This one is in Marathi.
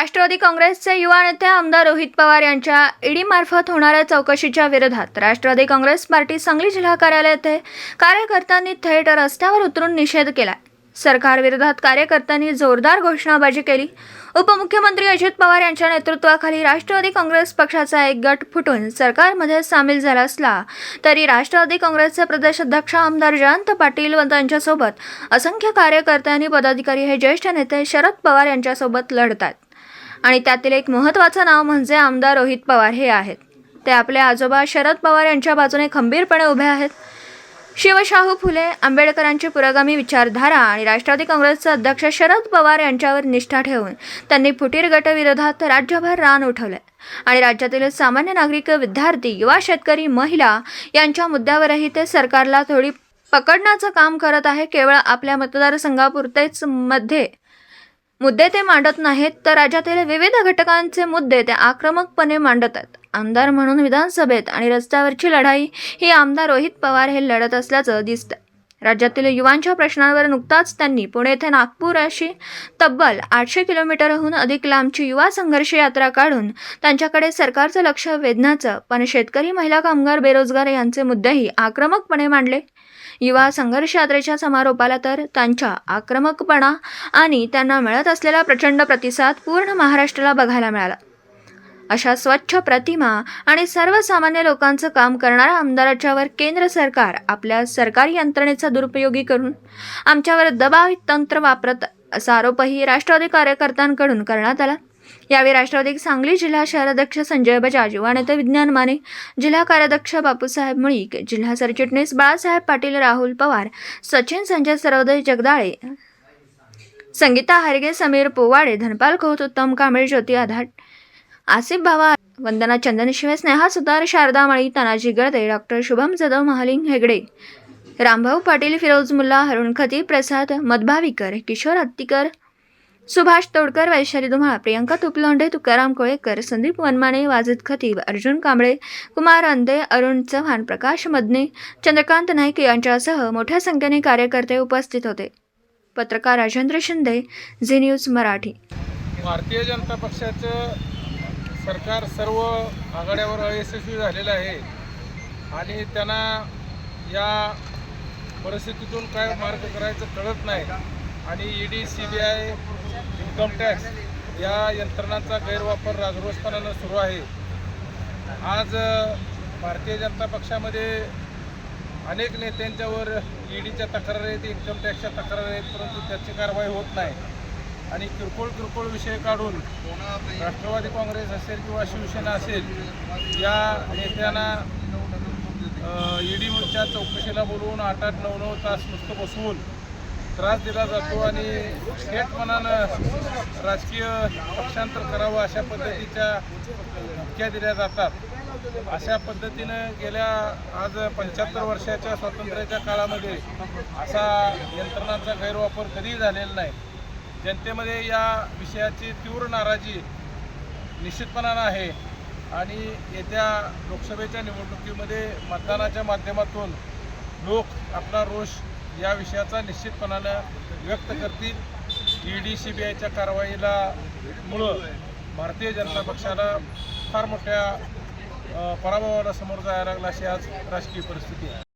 राष्ट्रवादी काँग्रेसचे युवा नेते आमदार रोहित पवार यांच्या ईडीमार्फत होणाऱ्या चौकशीच्या विरोधात राष्ट्रवादी काँग्रेस पार्टी सांगली जिल्हा कार्यालय येथे कार्यकर्त्यांनी थेट रस्त्यावर उतरून निषेध केला सरकारविरोधात कार्यकर्त्यांनी जोरदार घोषणाबाजी केली. उपमुख्यमंत्री अजित पवार यांच्या नेतृत्वाखाली राष्ट्रवादी काँग्रेस पक्षाचा एक गट फुटून सरकारमध्ये सामील झाला असला तरी राष्ट्रवादी काँग्रेसचे प्रदेशाध्यक्ष आमदार जयंत पाटील व त्यांच्यासोबत असंख्य कार्यकर्त्यांनी पदाधिकारी हे ज्येष्ठ नेते शरद पवार यांच्यासोबत लढतात आणि त्यातील एक महत्त्वाचं नाव म्हणजे आमदार रोहित पवार हे आहेत. ते आपले आजोबा शरद पवार यांच्या बाजूने खंबीरपणे उभे आहेत. शिवशाहू फुले आंबेडकरांची पुरोगामी विचारधारा आणि राष्ट्रवादी काँग्रेसचे अध्यक्ष शरद पवार यांच्यावर निष्ठा ठेवून त्यांनी फुटीर गटविरोधात राज्यभर रान उठवले आणि राज्यातील सामान्य नागरिक विद्यार्थी युवा शेतकरी महिला यांच्या मुद्द्यावरही ते सरकारला थोडी पकडण्याचं काम करत आहे. केवळ आपल्या मतदारसंघापुरतेच मध्ये मुद्दे ते मांडत नाहीत तर राज्यातील विविध घटकांचे मुद्दे ते आक्रमकपणे मांडत आहेत आमदार म्हणून विधानसभेत आणि रस्त्यावरची लढाई ही आमदार रोहित पवार हे लढत असल्याचं दिसतं राज्यातील युवांच्या प्रश्नांवर नुकताच त्यांनी पुणे येथे नागपूर अशी तब्बल आठशे किलोमीटरहून अधिक लांबची युवा संघर्ष यात्रा काढून त्यांच्याकडे सरकारचं लक्ष वेधण्याचं पण शेतकरी महिला कामगार बेरोजगार यांचे मुद्देही आक्रमकपणे मांडले. युवा संघर्ष यात्रेच्या समारोपाला तर त्यांच्या आक्रमकपणा आणि त्यांना मिळत असलेला प्रचंड प्रतिसाद पूर्ण महाराष्ट्राला बघायला मिळाला. अशा स्वच्छ प्रतिमा आणि सर्वसामान्य लोकांचं काम करणाऱ्या आमदाराच्यावर केंद्र सरकार आपल्या सरकारी यंत्रणेचा दुरुपयोगी करून आमच्यावर दबाव तंत्र वापरत असा आरोपही राष्ट्रवादी कार्यकर्त्यांकडून करण्यात आला. यावेळी राष्ट्रवादी सांगली जिल्हा शहराध्यक्ष संजय बजाज युवा नेते विज्ञान माने जिल्हा कार्याध्यक्ष बापूसाहेब मुळीक जिल्हा सरचिटणीस बाळासाहेब पाटील राहुल पवार सचिन संजय सरोदय जगदाळे संगीता हरगे समीर पोवाडे धनपाल खोत उत्तम कांबळे ज्योती आधाट आसिफ भावा वंदना चंदनशिवे स्नेहा सुतार शारदा माळी तानाजी गळदे डॉक्टर शुभम जाधव महालिंग हेगडे रामभाऊ पाटील फिरोज मुल्ला हरुण खती प्रसाद मधभाविकर किशोर हत्तीकर सुभाष तोडकर वैशाली धुमाळ प्रियंका तुपलोंडे तुकाराम कोळेकर संदीप वनमाने वाजिद खतीब अर्जुन कांबळे कुमार अंदे अरुण चव्हाण प्रकाश मदने चंद्रकांत नाईक यांच्यासह मोठ्या संख्येने कार्यकर्ते उपस्थित होते. पत्रकार राजेंद्र शिंदे झी न्यूज मराठी. भारतीय जनता पक्षाचं सरकार सर्व आघाड्यावर अयशस्वी झालेलं आहे आणि त्यांना या परिस्थितीतून काय मार्ग करायचं कळत नाही. आणि E ED C B I income tax या यंत्रणांचा गैरवापर राजरोसपणानं सुरू आहे. आज भारतीय जनता पक्षामध्ये अनेक नेत्यांच्यावर ईडीच्या तक्रारी आहेत इन्कम टॅक्सच्या तक्रारी आहेत परंतु त्याची कारवाई होत नाही. आणि किरकोळ किरकोळ विषय काढून राष्ट्रवादी काँग्रेस असेल किंवा शिवसेना असेल या नेत्यांना ईडीच्या चौकशीला बोलवून आठ आठ नऊ नऊ तास नुसतं बसवून त्रास दिला जातो आणि थेटपणानं राजकीय पक्षांतर करावं अशा पद्धतीच्या धमक्या दिल्या जातात. अशा पद्धतीनं गेल्या आज पंच्याहत्तर वर्षाच्या स्वातंत्र्याच्या काळामध्ये असा यंत्रणांचा गैरवापर कधीही झालेला नाही. जनतेमध्ये या विषयाची तीव्र नाराजी निश्चितपणानं आहे. आणि येत्या लोकसभेच्या निवडणुकीमध्ये मतदानाच्या माध्यमातून लोक आपला रोष या विषयाचा निश्चितपणानं व्यक्त करतील. ई डी सी बी आयच्या कारवाईला मुळं भारतीय जनता पक्षाला फार मोठ्या पराभवाला समोर जायला लागला अशी आज राजकीय परिस्थिती आहे.